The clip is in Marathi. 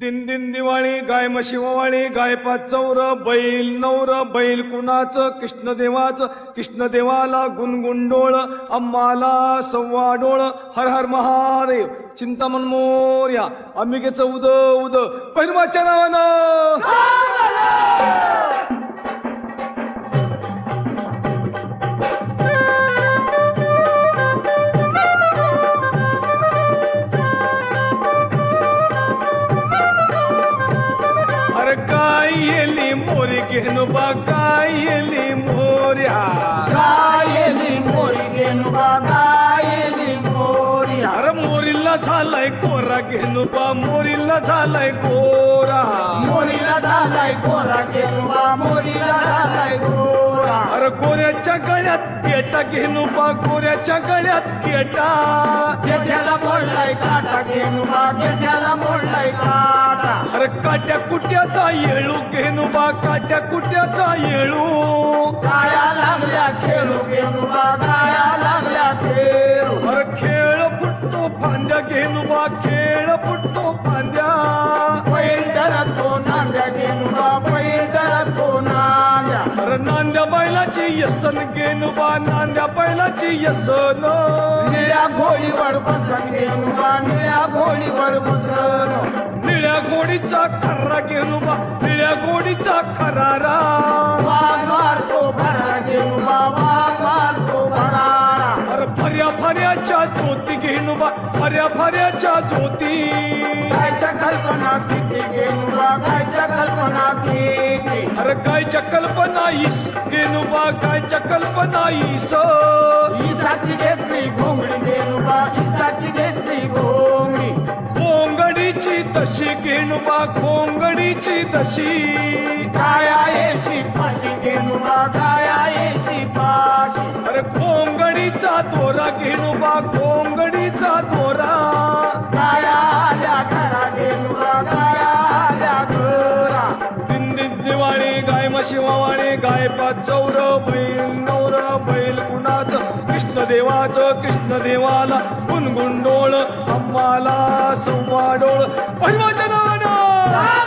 दिन दिन दिवाळी गाय म्हशी ओवाळी गाय पाच चौर बैल नवर बैल कुणाचं कृष्णदेवाचं कृष्णदेवाला गुणगुंडोळ अम्माला सव्वा डोळ हर हर महादेव चिंतामन मोर्या अंबिकेचं उद उद पैरवाच्या नावानं. मोरी घेणू बा काय येली मोर्या. गायली मोरी गेनुबा गायली मोरी अरे मोरीला झालाय कोरा घेणू बा मोरीला झालाय कोरा. मोरीला झालाय कोरा गेनुबा मोरीला झालाय गोरा अरे गोऱ्याच्या गळ्यात केटा घेणू बा गोऱ्याच्या गळ्यात केटा गेठ्याला मोडलाय काटा गेनुबा गेठ्याला मोडलाय काटा अरे काट्या कुट्याचा येळू घेणू बा काट्या कुट्याचा येळू. गाया लागल्या खेळू गेनुबा गाया लागल्या खेळू. अरे खेळ फुटतो फांद्या घेणू बा खेळ फुटतो फांद्या. पैंटर तो नांद्या गेनुबा पैंटर तो नांद्या. अरे नांद्या बैलाची यसन घेणू बा नांद्या बैलाची यसन. निळ्या घोडीवर बसन गेनुबा निळ्या घोडीवर बसन. गोडीचा खर्रा घेणू बा निळ्या गोडीचा खरारा. अरे फर्या फर्याच्या ज्योती घेणू बा फर्या फर्याच्या ज्योती. गायच्या कल्पना किती गेनुबा गायच्या कल्पना किती. अरे कायच्या कल्पना ईस घेणू बा कायच्या कल्पना ईस. इसाची घेतली घोंगडी गेनुबा तशी घेणू बा कोंगडीची तशी. गाया येशी फाशी गेनुबा गाया येशी फाशी अरे कोंगडीचा दोरा घेणू बा कोंगडीचा दोरा गाया आल्या घरा गेनुबा गाया आल्या घरा? दिन दिन दिवाळी गाय म्हशी वावाळी गाय पाच चौर बैल नवर बैल कुणाचं कृष्णदेवाचं कृष्णदेवाला गुणगुंडोळ आम्हाला सुवाडोळ. अभिवाचना